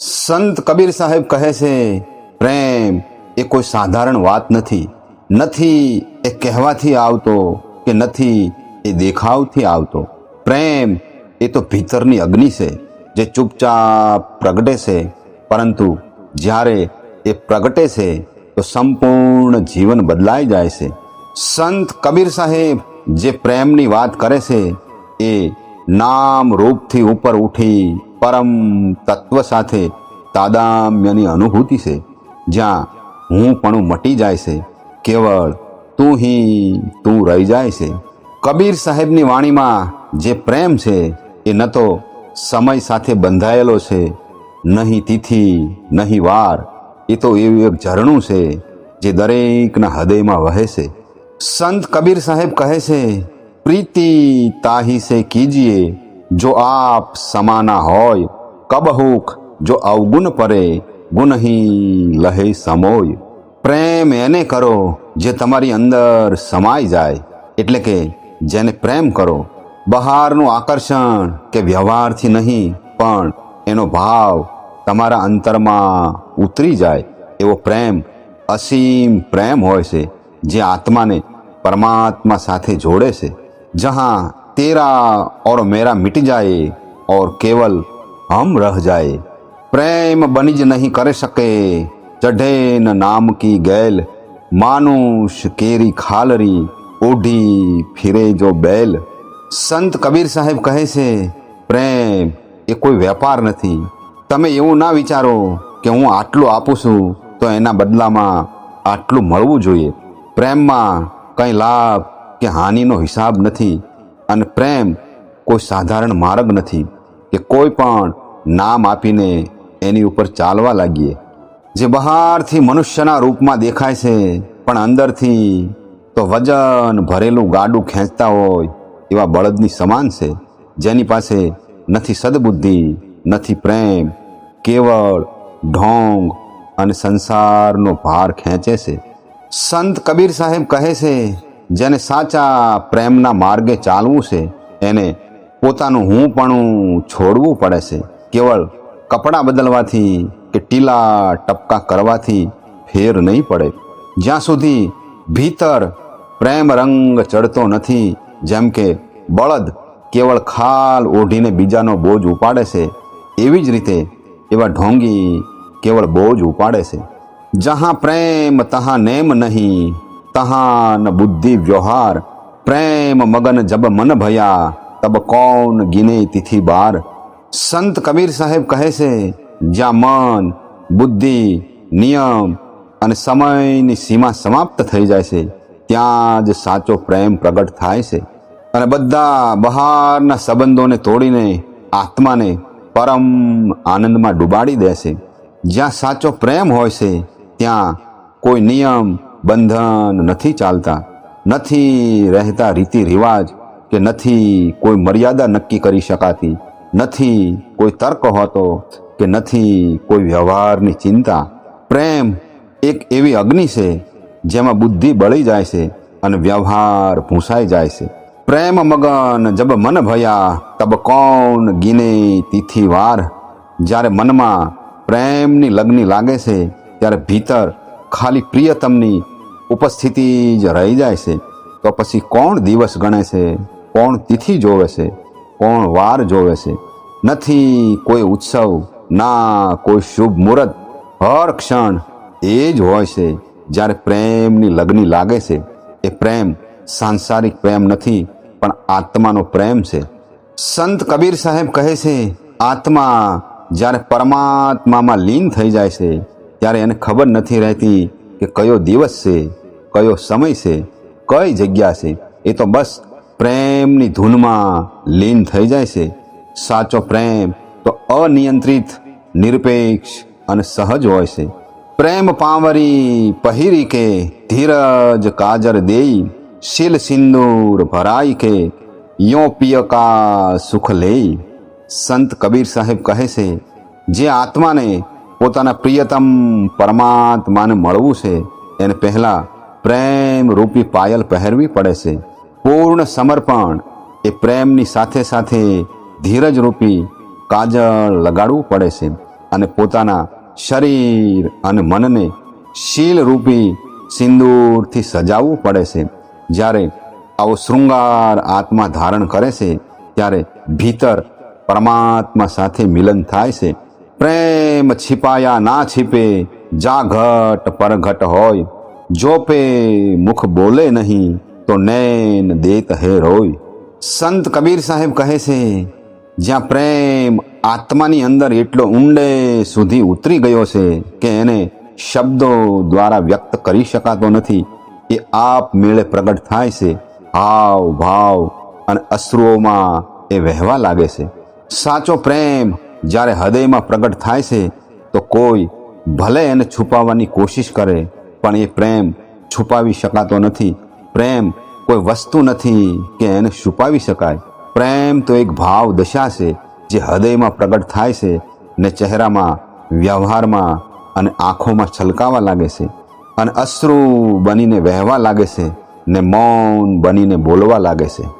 સંત કબીર સાહેબ કહે છે, પ્રેમ એ કોઈ સાધારણ વાત નથી. નથી એ કહેવાથી આવતો કે નથી એ દેખાવથી આવતો. પ્રેમ એ તો ભીતરની અગ્નિ છે, જે ચૂપચાપ પ્રગટે છે. પરંતુ જ્યારે એ પ્રગટે છે, તો સંપૂર્ણ જીવન બદલાઈ જાય છે. સંત કબીર સાહેબ જે પ્રેમની વાત કરે છે, એ નામ રૂપથી ઉપર ઉઠી પરમ તત્વ સાથે તાદામ્યની અનુભૂતિ છે. જ્યાં હું પણ મટી જાય છે. કેવળ તું હી તું રહી જાય છે. કબીર સાહેબની વાણીમાં જે પ્રેમ છે એ ન તો સમય સાથે બંધાયેલો છે. નહીં તિથિ, નહીં વાર, એ તો એવું એક ઝરણું છે જે દરેકના હૃદયમાં વહે છે. સંત કબીર સાહેબ કહે છે પ્રીતિ તાહી સે કીજીએ, જો આપ સમાના હોય કબહુખ જો અવગુણ પરે ગુણહી લહે સમોય. પ્રેમ એને કરો, જે તમારી અંદર સમાઈ જાય, એટલે કે જેને પ્રેમ કરો. બહારનું આકર્ષણ કે વ્યવહારથી નહીં, પણ એનો ભાવ તમારા અંતરમાં ઉતરી જાય. એવો પ્રેમ, અસીમ પ્રેમ હોય છે, જે આત્માને પરમાત્મા સાથે જોડે છે. જહાં તેરા और मेरा मिट जाए और केवल हम रह जाए પ્રેમ બની જ નહીં કરી શકે ચઢે ન નામ કી ગેલ માનુષ કેરી ખાલરી ઓઢી ફિરે જો બેલ સંત કબીર સાહેબ કહે છે પ્રેમ એ કોઈ વેપાર નથી તમે એવું ના વિચારો કે હું આટલું આપું છું તો એના બદલામાં આટલું મળવું જોઈએ પ્રેમમાં કંઈ લાભ કે હાનિનો હિસાબ નથી અને પ્રેમ કોઈ સાધારણ માર્ગ નથી કે કોઈ પણ નામ આપીને એની ઉપર ચાલવા લાગીએ. જે બહારથી મનુષ્યના રૂપમાં દેખાય છે, પણ અંદરથી તો વજન ભરેલું ગાડું ખેંચતા હોય એવા બળદની સમાન છે, જેની પાસે નથી સદબુદ્ધિ, નથી પ્રેમ, કેવળ ઢોંગ અને સંસારનો ભાર ખેંચે છે. સંત કબીર સાહેબ કહે છે જેને સાચા પ્રેમના માર્ગે ચાલવું છે, એને પોતાનું હું પણ છોડવું પડે છે. કેવળ કપડાં બદલવાથી કે ટીલા ટપકા કરવાથી ફેર નહીં પડે. જ્યાં સુધી ભીતર પ્રેમ રંગ ચડતો નથી, જેમ કે બળદ કેવળ ખાલ ઓઢીને બીજાનો બોજ ઉપાડે છે, એવી જ રીતે એવા ઢોંગી કેવળ બોજ ઉપાડે છે. જહાં પ્રેમ તહાં નેમ નહીં તહાં ન બુદ્ધિ વ્યવહાર, પ્રેમ મગન જબ મન ભયા, તબ કૌન ગિને તિથિ બાર? સંત કબીર સાહેબ કહે છે જ્યાં મન, બુદ્ધિ, નિયમ અને સમયની સીમા સમાપ્ત થઈ જાય છે. ત્યાં જ સાચો પ્રેમ પ્રગટ થાય છે. અને બધા બહારના સંબંધોને તોડીને આત્માને પરમ આનંદમાં ડૂબાડી દે છે. જ્યાં સાચો પ્રેમ હોય છે, ત્યાં કોઈ નિયમ બંધન નથી ચાલતા, નથી રહેતા રીતિ રિવાજ કે નથી કોઈ મર્યાદા નક્કી કરી શકાતી, નથી કોઈ તર્ક હોતો કે નથી કોઈ વ્યવહારની ચિંતા. પ્રેમ એક એવી અગ્નિ છે જેમાં બુદ્ધિ બળી જાય છે અને વ્યવહાર ભૂંસાઈ જાય છે. પ્રેમ મગન જબ મન ભયા, તબ કોણ ગીને તિથિ વાર? જ્યારે મનમાં પ્રેમની લગ્ની લાગે છે, ત્યારે ભીતર ખાલી પ્રિયતમની ઉપસ્થિતિ જ રહી જાય છે. તો પછી કોણ દિવસ ગણે છે? કોણ તિથિ જોવે છે? કોણ વાર જોવે છે? નથી કોઈ ઉત્સવ, ના કોઈ શુભ મુહૂર્ત. હર ક્ષણ એ જ હોય છે. જ્યારે પ્રેમની લગ્ની લાગે છે. એ પ્રેમ સાંસારિક પ્રેમ નથી, પણ આત્માનો પ્રેમ છે. સંત કબીર સાહેબ કહે છે, આત્મા જ્યારે પરમાત્મામાં લીન થઈ જાય છે, ત્યારે એને ખબર નથી રહેતી કે કયો દિવસ છે. કયો સમય છે, કઈ જગ્યા છે, એ તો બસ પ્રેમની ધૂનમાં લીન થઈ જાય છે. સાચો પ્રેમ તો અનિયંત્રિત, નિરપેક્ષ અને સહજ હોય છે. પ્રેમ પાંવરી પહેરી કે ધીરજ કાજર દેઈ, શીલ સિંદૂર ભરાઈ કે યો પિય કા સુખ લેઈ. સંત કબીર સાહેબ કહે છે, જે આત્માને પોતાના પ્રિયતમ પરમાત્માને મળવું છે, એને પહેલાં પ્રેમ રૂપી પાયલ પહેરવી પડે છે. પૂર્ણ સમર્પણ એ પ્રેમની સાથે સાથે ધીરજ રૂપી કાજળ લગાડવું પડે છે અને પોતાના શરીર અને મનને શીલ રૂપી સિંદૂરથી સજાવવું પડે છે. જ્યારે આવો શૃંગાર આત્મા ધારણ કરે છે, ત્યારે ભીતર પરમાત્મા સાથે મિલન થાય છે. પ્રેમ છિપાયા ના છિપે જા ઘટ પરઘટ હોય. જો પે મુખ બોલે નહીં, તો નૈન દેત હે રોય. સંત કબીર સાહેબ કહે છે, જ્યાં પ્રેમ આત્માની અંદર એટલો ઊંડે સુધી ઉતરી ગયો છે કે એને શબ્દો દ્વારા વ્યક્ત કરી શકાતો નથી. એ આપ મેળે પ્રગટ થાય છે, હાવ ભાવ અને અશ્રુઓમાં એ વહેવા લાગે છે. સાચો પ્રેમ જ્યારે હૃદયમાં પ્રગટ થાય છે, તો કોઈ ભલે એને છુપાવવાની કોશિશ કરે પણ એ પ્રેમ છુપાવી શકાતો નથી. પ્રેમ કોઈ વસ્તુ નથી કે એને છુપાવી શકાય. પ્રેમ તો એક ભાવ દશા છે, જે હૃદયમાં પ્રગટ થાય છે ને ચહેરામાં, વ્યવહારમાં અને આંખોમાં છલકાવા લાગે છે. અને અશ્રુ બનીને વહેવા લાગે છે ને મૌન બનીને બોલવા લાગે છે.